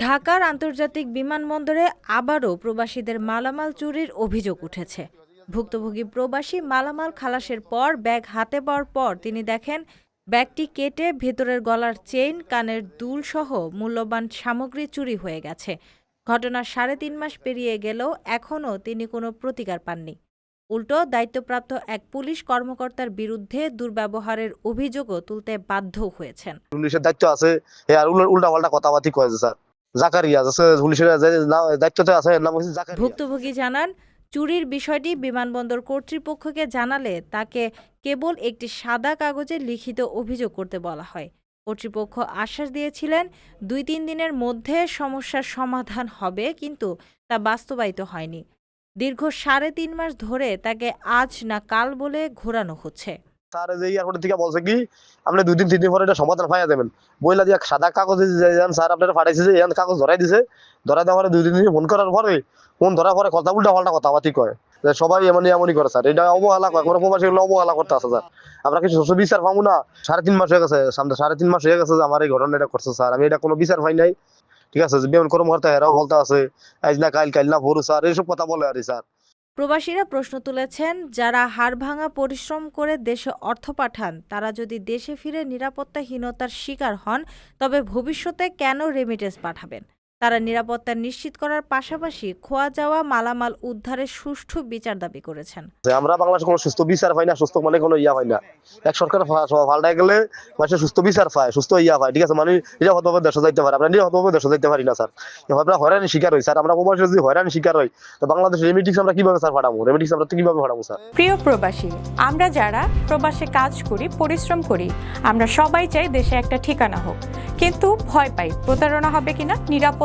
ঢাকার আন্তর্জাতিক বিমানবন্দরে আবারও প্রবাসীদের মালামাল চুরির অভিযোগ উঠেছে। ভুক্তভোগী প্রবাসী মালামাল খালাসের পর, ব্যাগ হাতে পাওয়ার পর তিনি দেখেন, ব্যাগটি কেটে ভেতরের গলার চেইন, কানের দুল সহ মূল্যবান সামগ্রী চুরি হয়ে গেছে। ঘটনার সাড়ে তিন মাস পেরিয়ে গেলেও এখনও তিনি কোনো প্রতিকার পাননি। উল্টো দায়িত্বপ্রাপ্ত এক পুলিশ কর্মকর্তার বিরুদ্ধে দুর্ব্যবহারের অভিযোগও তুলতে বাধ্য হয়েছেন। পুলিশের দায়িত্ব আছে আর উল্টা পাল্টা কথাবার্তি কয়েছে স্যার। জাকারিয়া আছে পুলিশের দায়িত্বতে আছে নাম হচ্ছে জাকারিয়া। ভুক্তভোগী জানান চুরির বিষয়টি বিমানবন্দর কর্তৃপক্ষকে জানালে তাকে কেবল একটি সাদা কাগজে লিখিত অভিযোগ করতে বলা হয়। কর্তৃপক্ষ আশ্বাস দিয়েছিলেন দুই তিন দিনের মধ্যে সমস্যার সমাধান হবে কিন্তু তা বাস্তবায়িত হয়নি। দীর্ঘ সাড়ে তিন মাস ধরে তাকে আজ না কাল বলে ঘোরানো হচ্ছে। স্যার যে এয়ারপোর্ট থেকে বলছে কি, আপনি দুই দিন, তিন দিন পরে এটা সমাধান দেবেন। বইলা দিয়া সাদা যান স্যার আপনারা যে এখান কাগজ ধরাই দিছে। ধরাই দুই দিন ফোন করার পরে, ফোন ধরার পরে কথা উল্টা পাল্টা কথাবার্তি কয়। সবাই এমনই এমনই করে স্যার, এটা অবহেলা কয়, কোনো প্রবাসী অবহেলা করতে আছে স্যার। আমরা কিছু সুস্থ বিচার পাবো না। সাড়ে তিন মাস হয়ে গেছে, সামনে সাড়ে তিন মাস হয়ে গেছে যে আমার এই ঘটনা এটা করছে স্যার। আমি এটা কোনো বিচার পাই নাই। ঠিক আছে বিমান কর্মকর্তা এরাও বলতে আছে, আজ না কাল কাল না ভোর স্যার এইসব কথা বলে আর স্যার। প্রবাসীরা প্রশ্ন তুলেছেন, যারা হাড় ভাঙা পরিশ্রম করে দেশে অর্থ পাঠান, তারা যদি দেশে ফিরে নিরাপত্তাহীনতার শিকার হন, তবে ভবিষ্যতে কেন রেমিটেন্স পাঠাবেন? তারা নিরাপত্তা নিশ্চিত করার পাশাপাশি খোয়া যাওয়া মালামাল উদ্ধারের সুষ্ঠু বিচার দাবি করেছেন। আমরা বাংলাদেশে কোনো সুস্থ বিচার পাই না সুস্থ মানে কোনো ইয়া হয় না। এক সরকার ফাল্টাই গেলে মানুষের সুস্থ বিচার পায় সুস্থ ইয়া পায় ঠিক আছে? মানে নিরাপদভাবে দেশে যাইতে পারে আমরা নিরাপদভাবে দেশে যাইতে পারি না স্যার। আমরা হয়রানি শিকার হই স্যার। আমরা প্রবাসী যদি হয়রানি শিকার হই তো বাংলাদেশ রেমিডিক্স আমরা কীভাবে স্যার পাঠাবো? রেমিডিক্স আমরা তো কীভাবে পাঠাবো স্যার? প্রিয় প্রবাসী আমরা যারা প্রবাসে কাজ করি পরিশ্রম করি আমরা সবাই চাই দেশে একটা ঠিকানা হোক। কিন্তু ভয় পাই প্রতারণা হবে কিনা